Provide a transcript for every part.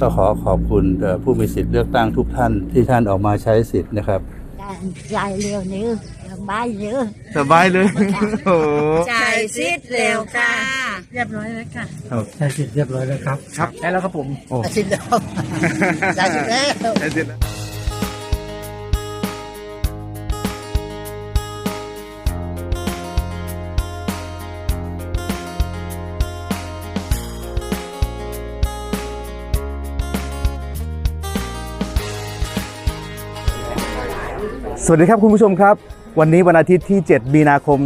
ก็ขอขอบคุณเอ่อผู้มีสิทธิ์เลือกตั้งทุกท่านที่ท่านออกมาใช้สิทธิ์นะครับใจเร็วนี้สบายเยอะสบายเลยโอ้โหใจซิดเร็วค่ะ เรียบร้อยแล้วค่ะใช่สิเรียบร้อยแล้วครับ ครับได้แล้วครับผมโอ้ซิดแล้วใจซิดแล้วได้เสร็จแล้ว สวัสดีครับคุณผู้ชมครับ วันนี้วันอาทิตย์ที่ 7 มีนาคม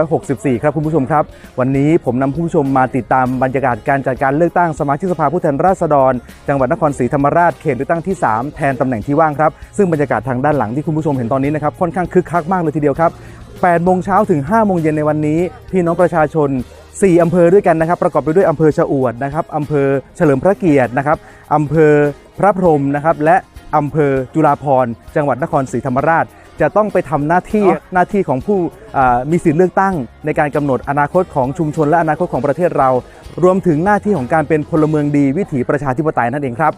2564 ครับคุณผู้ชมครับ วันนี้ผมนำคุณผู้ชมมาติดตามบรรยากาศการจัดการเลือกตั้งสมาชิกสภาผู้แทนราษฎร จังหวัดนครศรีธรรมราชเขตเลือกตั้งที่ 3 แทนตำแหน่งที่ว่างครับ ซึ่งบรรยากาศทางด้านหลังที่คุณผู้ชมเห็นตอนนี้นะครับค่อนข้างคึกคักมากเลยทีเดียวครับ8โมงเช้าถึง5โมงเย็นในวันนี้ พี่น้องประชาชน 4 อำเภอด้วยกันนะครับ ประกอบไปด้วยอำเภอชะอวดนะครับอำเภอเฉลิมพระเกียรตินะครับอำเภอพระพรหมนะครับและ อำเภอจุฬาภรณ์จังหวัดนครศรีธรรมราช จะต้องไปทำหน้าที่หน้าที่ของผู้อ่ามีสิทธิเลือกตั้ง ในการกำหนดอนาคตของชุมชนและอนาคตของประเทศเรา รวมถึงหน้าที่ของการเป็นพลเมืองดีวิถีประชาธิปไตยนั่นเองครับ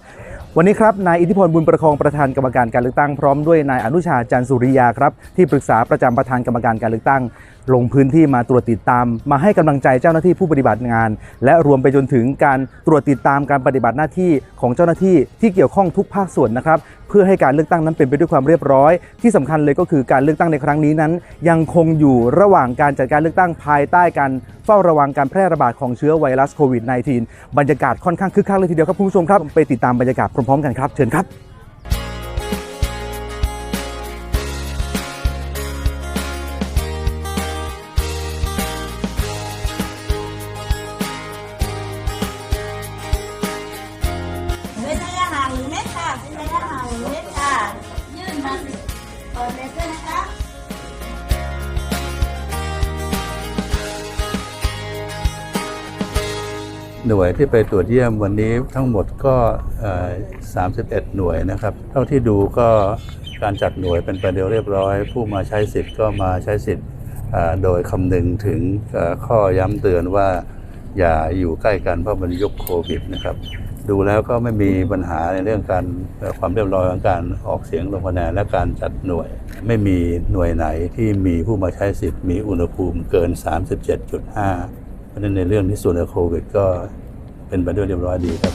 วันนี้ครับนายอิทธิพลบุญประคองประธานกรรมการการเลือกตั้งพร้อมด้วยนายอนุชาจันทร์สุริยาครับที่ปรึกษาประจำประธานกรรมการการเลือกตั้ง ลงพื้นที่มาตรวจติดตาม มาให้กำลังใจเจ้าหน้าที่ผู้ปฏิบัติงาน และรวมไปจนถึงการตรวจติดตามการปฏิบัติหน้าที่ของเจ้าหน้าที่ที่เกี่ยวข้องทุกภาคส่วนนะครับเพื่อให้การเลือกตั้งนั้นเป็นไปด้วยความเรียบร้อย ที่สำคัญเลยก็คือการเลือกตั้งในครั้งนี้นั้น ยังคงอยู่ระหว่างการจัดการเลือกตั้งภายใต้การเฝ้าระวังการแพร่ระบาดของเชื้อไวรัสโควิด -19 บรรยากาศค่อนข้างคึกคักเลยทีเดียวครับคุณผู้ชมครับ ไปติดตามบรรยากาศพร้อมๆกันครับเชิญครับ หน่วยะห่าเมตรค่ะ ยื่นมาเปิดเล็บด้วยนะคะหน่วยที่ไปตรวจเยี่ยมวันนี้ทั้งหมดก็ 31 หน่วยนะครับ เท่าที่ดูก็การจัดหน่วยเป็นไปเดียวเรียบร้อย ผู้มาใช้สิทธิ์ก็มาใช้สิทธิ์โดยคำนึงถึงข้อย้ำเตือนว่าอย่าอยู่ใกล้กันเพราะมันยุคโควิดนะครับ ดูแล้วก็ไม่มีปัญหาในเรื่องการความเรียบร้อยของการออกเสียงลงคะแนนและการจัดหน่วย ไม่มีหน่วยไหนที่มีผู้มาใช้สิทธิ์มีอุณหภูมิเกิน 37.5 เพราะฉะนั้นในเรื่องที่ส่วนโควิดก็เป็นไปด้วยเรียบร้อยดีครับ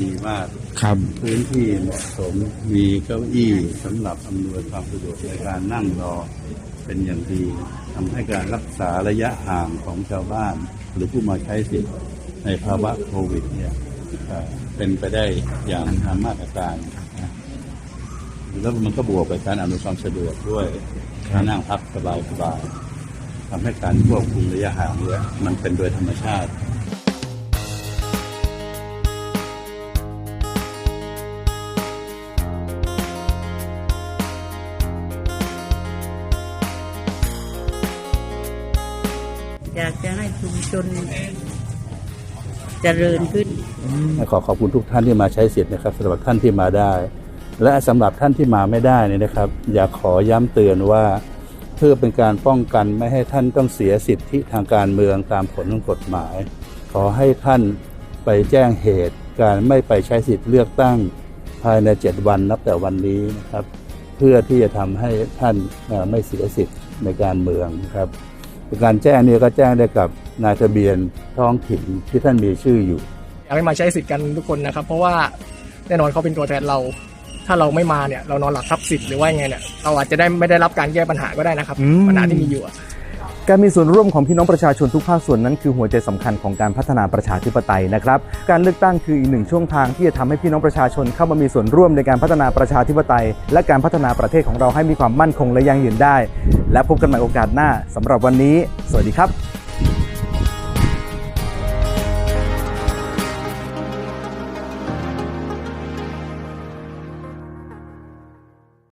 ดีมาก ครับ พื้นที่เหมาะสมมีเก้าอี้สำหรับอำนวยความสะดวกในการนั่งรอเป็นอย่างดีทำให้การรักษาระยะห่างของชาวบ้าน หรือผู้มาใช้สิทธิ์ในภาวะโควิดเนี่ยเอ่อเป็นไปได้อย่างตามมาตรการนะแล้วมันก็บวกกับการอำนวยความสะดวกด้วยการนั่งพักสบายๆทำให้การควบคุมระยะห่างเนี่ยมันเป็นโดยธรรมชาติ อยากจะให้ชุมชนเจริญขึ้น ขอขอบคุณทุกท่านที่มาใช้สิทธิ์นะครับสำหรับท่านที่มาได้ และสำหรับท่านที่มาไม่ได้นี่นะครับ อยากขอย้ำเตือนว่าเพื่อเป็นการป้องกันไม่ให้ท่านต้องเสียสิทธิทางการเมืองตามผลของกฎหมาย ขอให้ท่านไปแจ้งเหตุการไม่ไปใช้สิทธิ์เลือกตั้งภายใน 7 วันนับแต่วันนี้นะครับ เพื่อที่จะทำให้ท่านไม่เสียสิทธิ์ในการเมืองนะครับ การแจ้งเนี่ยก็แจ้งได้กับนายทะเบียนท้องถิ่นที่ท่านมีชื่ออยู่ อยากให้มาใช้สิทธิ์กันทุกคนนะครับ เพราะว่าแน่นอนเขาเป็นตัวแทนเรา ถ้าเราไม่มาเนี่ยเรานอนหลับทับสิทธิ์หรือว่ายังไงเนี่ยเราอาจจะได้ไม่ได้รับการแก้ปัญหาก็ได้นะครับอืม ปัญหาที่มีอยู่อะ การมีส่วนร่วมของพี่น้องประชาชนทุกภาคส่วนนั้นคือหัวใจสำคัญของการพัฒนาประชาธิปไตยนะครับ การเลือกตั้งคืออีกหนึ่งช่วงทางที่จะทำให้พี่น้องประชาชนเข้ามามีส่วนร่วมในการพัฒนาประชาธิปไตย และการพัฒนาประเทศของเราให้มีความมั่นคงและยั่งยืนได้ และพบกันใหม่โอกาสหน้าสำหรับวันนี้ สวัสดีครับ